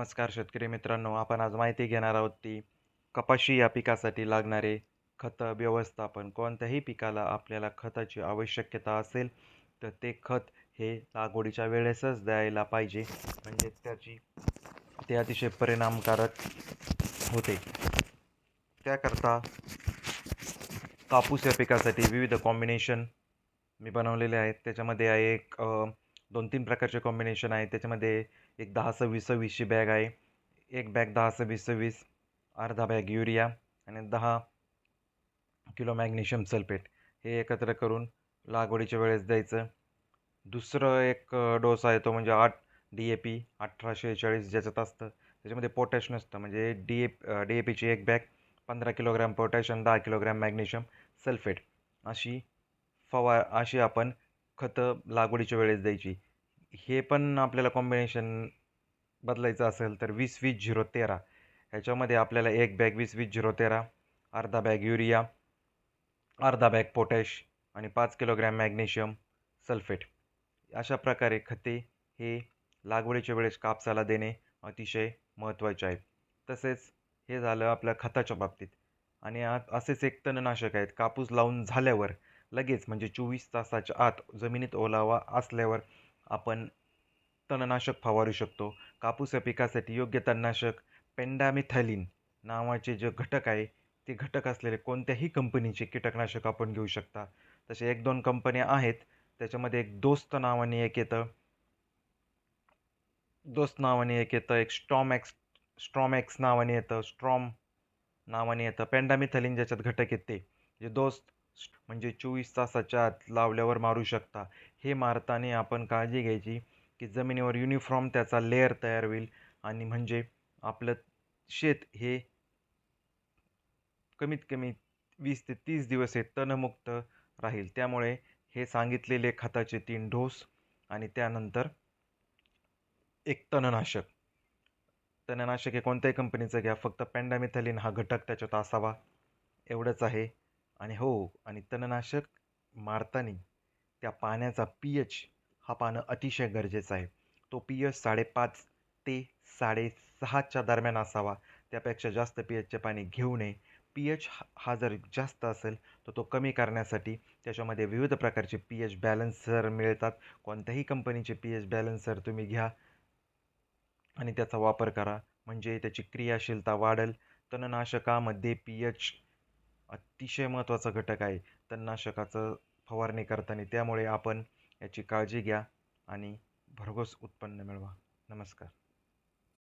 नमस्कार शेतकरी मित्रांनो आपण आज माहिती घेणार आहोत ती कपाशी या पिकासाठी लागणारे खत व्यवस्थापन कोणत्याही पिकाला आपल्याला खताची आवश्यकता असेल तर ते खत हे लागवडीच्या वेळेसच द्यायला पाहिजे. म्हणजे त्याची ते अतिशय परिणामकारक होते. त्याकरता कापूस या पिकासाठी विविध कॉम्बिनेशन मी बनवलेले आहेत. त्याच्यामध्ये आहे एक दोन तीन प्रकारचे कॉम्बिनेशन आहे. त्याच्यामध्ये एक दहा सव्वीस सव्वीसची बॅग आहे. एक बॅग दहा सव्वीस सव्वीस अर्धा बॅग युरिया आणि दहा किलो मॅग्नेशियम सल्फेट हे एकत्र करून लागवडीच्या वेळेस द्यायचं. दुसरं एक डोस आहे तो म्हणजे आठ डी ए पी अठराशे चाळीस ज्याच्यात असतं. त्याच्यामध्ये पोटॅश नसतं. म्हणजे डी ए डी ए पीची एक बॅग पंधरा किलोग्रॅम पोटॅश आणि दहा किलोग्रॅम मॅग्नेशियम सल्फेट अशी फवा अशी आपण खतं लागवडीच्या वेळेस द्यायची. हे पण आपल्याला कॉम्बिनेशन बदलायचं असेल तर वीस वीस झिरो तेरा. ह्याच्यामध्ये आपल्याला एक बॅग वीस वीस झिरो तेरा अर्धा बॅग युरिया अर्धा बॅग पोटॅश आणि पाच किलोग्रॅम मॅग्नेशियम सल्फेट अशा प्रकारे खते हे लागवडीच्या वेळेस कापसाला देणे अतिशय महत्त्वाचे आहे. तसेच हे झालं आपल्या खताच्या बाबतीत. आणि आत असेच एक तणनाशक आहेत. कापूस लावून झाल्यावर लगेच म्हणजे चोवीस तासाच्या आत जमिनीत ओलावा असल्यावर आपण तणनाशक फवारू शकतो. कापूस या पिकासाठी योग्य तणनाशक पेंडामिथॅलिन नावाचे जे घटक आहे ते घटक असलेले कोणत्याही कंपनीचे कीटकनाशक आपण घेऊ शकता. तसे एक दोन कंपन्या आहेत त्याच्यामध्ये एक दोस्त नावाने एक येतं. दोस्त नावाने एक येतं एक स्ट्रॉमॅक्स स्ट्रॉमॅक्स नावाने येतं स्ट्रॉम नावाने येतं पेंडामिथॅलिन ज्याच्यात घटक येते जे दोस्त म्हणजे चोवीस तासाच्या आत लावल्यावर मारू शकता. हे मारताना आपण काळजी घ्यायची की जमिनीवर युनिफॉर्म त्याचा लेअर तयार होईल आणि म्हणजे आपलं शेत हे कमीत कमी वीस ते तीस दिवस हे तणमुक्त राहील. त्यामुळे हे सांगितलेले खताचे तीन डोस आणि त्यानंतर एक तणनाशक. तणनाशक हे कोणत्याही कंपनीचं घ्या फक्त पॅन्डामिथॅलिन हा घटक त्याच्यात असावा. एवढंच आहे. आणि हो आणि तणनाशक मारताना त्या पाण्याचा पी एच हा पानं अतिशय गरजेचा आहे. तो पी एच साडेपाच ते साडेसहाच्या दरम्यान असावा. त्यापेक्षा जास्त पी एचचे पाणी घेऊ नये. पी एच हा जर जास्त असेल तर तो कमी करण्यासाठी त्याच्यामध्ये विविध प्रकारचे पी एच बॅलन्सर मिळतात. कोणत्याही कंपनीचे पी एच बॅलन्सर तुम्ही घ्या आणि त्याचा वापर करा. म्हणजे त्याची क्रियाशीलता वाढेल. तणनाशकामध्ये पी एच अतिशय महत्त्वाचा घटक आहे तणनाशकाचं फवारणी करताना. त्यामुळे आपण याची काळजी घ्या आणि भरघोस उत्पन्न मिळवा. नमस्कार.